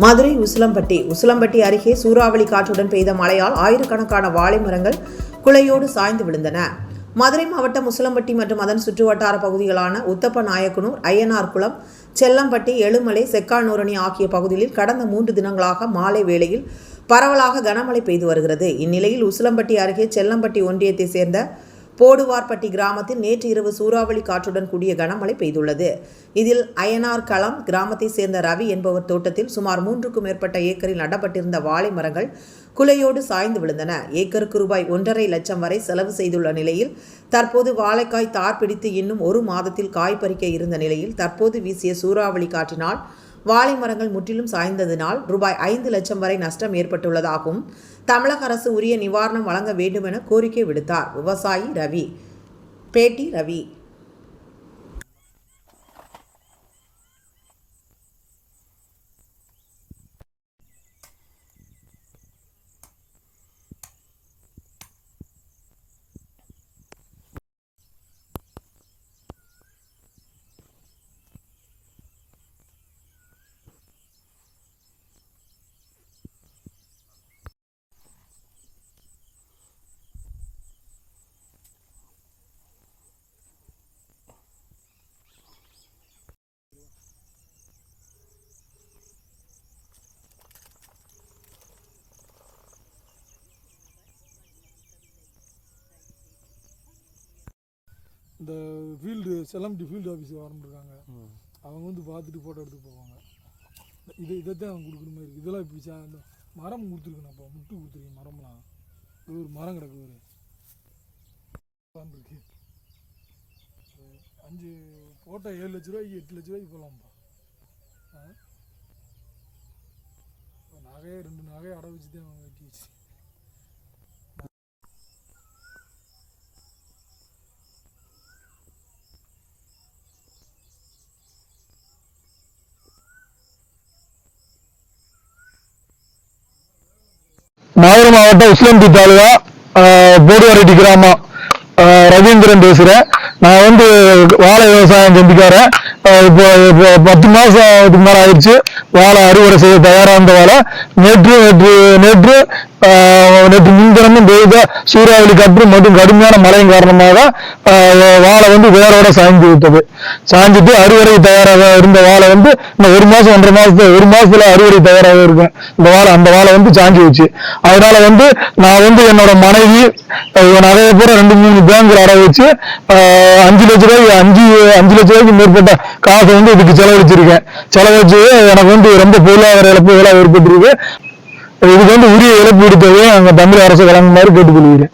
மதுரை உசிலம்பட்டி. உசிலம்பட்டி அருகே சூறாவளி காற்றுடன் பெய்த மழையால் ஆயிரக்கணக்கான வாழை மரங்கள் குலையோடு சாய்ந்து விழுந்தன. மதுரை மாவட்டம் உசிலம்பட்டி மற்றும் அதன் சுற்றுவட்டார பகுதிகளான உத்தப்ப நாயக்கனூர் ஐயனார் குளம் செல்லம்பட்டி எழுமலை செக்கானூரணி ஆகிய பகுதிகளில் கடந்த மூன்று தினங்களாக மாலை வேளையில் பரவலாக கனமழை பெய்து வருகிறது. இந்நிலையில் உசிலம்பட்டி அருகே செல்லம்பட்டி ஒன்றியத்தை சேர்ந்த போடுவார்பட்டி கிராமத்தில் நேற்று இரவு சூறாவளி காற்றுடன் கூடிய கனமழை பெய்துள்ளது. இதில் அயனார் களம் கிராமத்தை சேர்ந்த ரவி என்பவர் தோட்டத்தில் சுமார் மூன்றுக்கும் மேற்பட்ட ஏக்கரில் நடப்பட்டிருந்த வாழை மரங்கள் குலையோடு சாய்ந்து விழுந்தன. ஏக்கருக்கு ரூபாய் ஒன்றரை லட்சம் வரை செலவு செய்துள்ள நிலையில் தற்போது வாழைக்காய் தார் பிடித்து இன்னும் ஒரு மாதத்தில் காய் பறிக்க இருந்த நிலையில் தற்போது வீசிய சூறாவளி காற்றினால் வாழை மரங்கள் முற்றிலும் சாய்ந்ததினால் ரூபாய் ஐந்து லட்சம் வரை நஷ்டம் ஏற்பட்டுள்ளதாகவும் தமிழக அரசு உரிய நிவாரணம் வழங்க வேண்டுமென கோரிக்கை விடுத்தார். விவசாயி ரவி. பேட்டி ரவி. இந்த ஃபீல்டு செல்லம்டி ஃபீல்டு ஆஃபீஸ் ஆரம்பிருக்காங்க அவங்க வந்து பார்த்துட்டு ஃபோட்டோ எடுத்து போவாங்க. இது இதை தான் அவங்க கொடுக்குற மாதிரி இருக்குது இதெல்லாம் இப்போ சா- இந்த மரம் கொடுத்துருக்கணும் அப்போ முட்டு கொடுத்துருக்கீங்க மரம்லாம். இது ஒரு மரம் கிடக்கு ஒரு. இருக்கு அஞ்சு போட்டோ ஏழு லட்ச ரூபாய்க்கு எட்டு லட்ச ரூபாய்க்கு போகலாம்ப்பா நகையை ரெண்டு நகையை அடை வச்சு தான் அவங்க வெட்டி வச்சு மதுரை மாவட்டம் உஸ்லம்பி தாலுகா போடுவாரெட்டி கிராமம். ரவீந்திரன் பேசுகிறேன் நான் வந்து வாழை விவசாயம் செஞ்சுக்காரன் இப்போ இப்போ பத்து மாதத்துக்கு மேலே ஆயிடுச்சு. வாழை அறுவடை செய்ய தயாராக இருந்த வேலை நேற்று நேற்று நேற்று நேற்று முன்தினமும் பெய்த சூறாவளி காற்று மற்றும் கடுமையான மழையின் காரணமாக வாழை வந்து வேரோட சாய்ந்து விட்டது. சாய்ஞ்சிட்டு அறுவடை தயாராக இருந்த வாழை வந்து இன்னும் ஒரு மாசம் ஒன்றரை மாசத்துல ஒரு மாசத்துல அறுவடை தயாராக இருக்கும். இந்த வாழை அந்த வாழை வந்து சாஞ்சி வச்சு. அதனால வந்து நான் வந்து என்னோட மனைவி நிறைய பேர் ரெண்டு மூணு பேங்க்ல அடை வச்சு அஞ்சு லட்ச ரூபாய்க்கு அஞ்சு அஞ்சு லட்ச ரூபாய்க்கு மேற்பட்ட காசை வந்து இதுக்கு செலவழிச்சிருக்கேன். செலவழிச்சு எனக்கு வந்து ரொம்ப பொருளாதார இழப்பு இதெல்லாம் ஏற்பட்டிருக்கு. இதுக்கு வந்து உரிய இழப்பீடு தொகையை அங்க தமிழ் அரசு வழங்குமாறு கேட்டுக்கொள்கிறேன்.